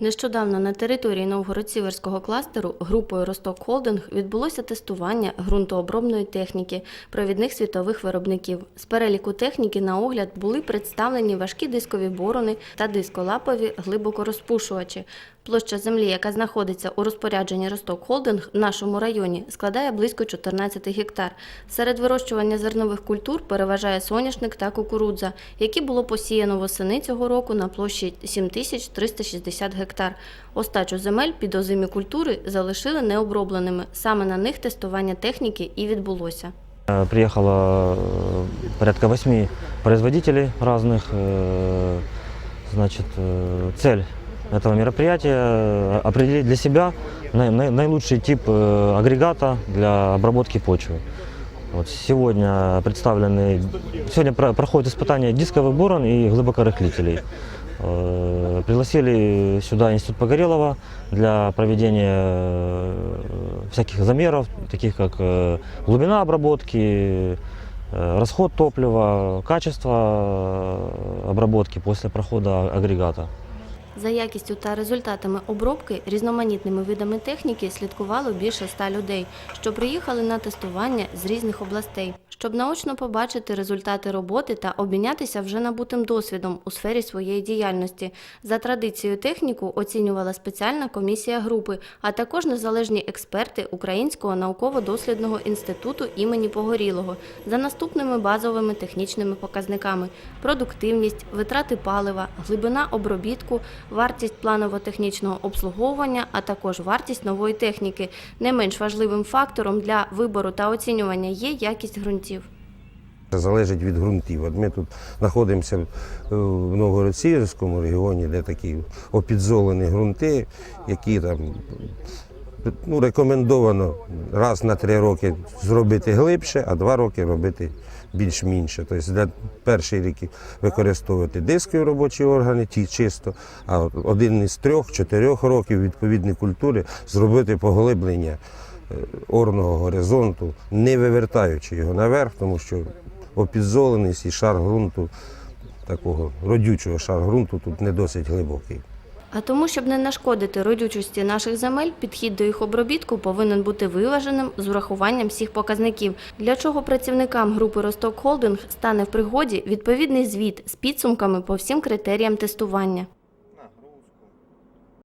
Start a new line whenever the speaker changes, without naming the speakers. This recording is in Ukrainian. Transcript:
Нещодавно на території Новгород-Сіверського кластеру групою Росток Холдинг відбулося тестування ґрунтообробної техніки провідних світових виробників. З переліку техніки на огляд були представлені важкі дискові борони та дисколапові глибокорозпушувачі. Площа землі, яка знаходиться у розпорядженні Росток Холдинг в нашому районі, складає близько 14 гектар. Серед вирощування зернових культур переважає соняшник та кукурудза, які було посіяно восени цього року на площі 7360 гектар Остачу земель під озимі культури залишили необробленими. Саме на них тестування техніки і відбулося.
Э, Приехало э, порядка восьми производителей разных. Э, Значит, э, цель этого мероприятия э, определить для себя най- най- наилучший тип э, агрегата для обработки почвы. Вот сегодня представлены, сегодня про- проходит испытание дисковых борон и глубокорыхлителей. Э, Пригласили сюда Институт Погорелова для проведения э, всяких замеров, таких как э, глубина обработки, э, расход топлива, качество э, обработки после прохода агрегата.
За якістю та результатами обробки різноманітними видами техніки слідкувало більше ста людей, що приїхали на тестування з різних областей, щоб наочно побачити результати роботи та обмінятися вже набутим досвідом у сфері своєї діяльності. За традицією техніку оцінювала спеціальна комісія групи, а також незалежні експерти Українського науково-дослідного інституту імені Погорілого за наступними базовими технічними показниками: продуктивність, витрати палива, глибина обробітку, вартість планово-технічного обслуговування, а також вартість нової техніки. Не менш важливим фактором для вибору та оцінювання є якість ґрунтів.
Це залежить від ґрунтів. От ми тут знаходимося е, в Новгород-Сіверському регіоні, де такі опідзолені ґрунти, які там ну, рекомендовано раз на три роки зробити глибше, а два роки робити більш-менше. Тобто для перший рік використовувати дискові робочі органи, ті чисто, а один із трьох-чотирьох років відповідні культури зробити поглиблення орного горизонту, не вивертаючи його наверх, тому що опідзоленість і шар ґрунту, такого родючого шар ґрунту тут не досить глибокий.
А тому, щоб не нашкодити родючості наших земель, підхід до їх обробітку повинен бути виваженим з урахуванням всіх показників, для чого працівникам групи Росток Холдинг стане в пригоді відповідний звіт з підсумками по всім критеріям тестування.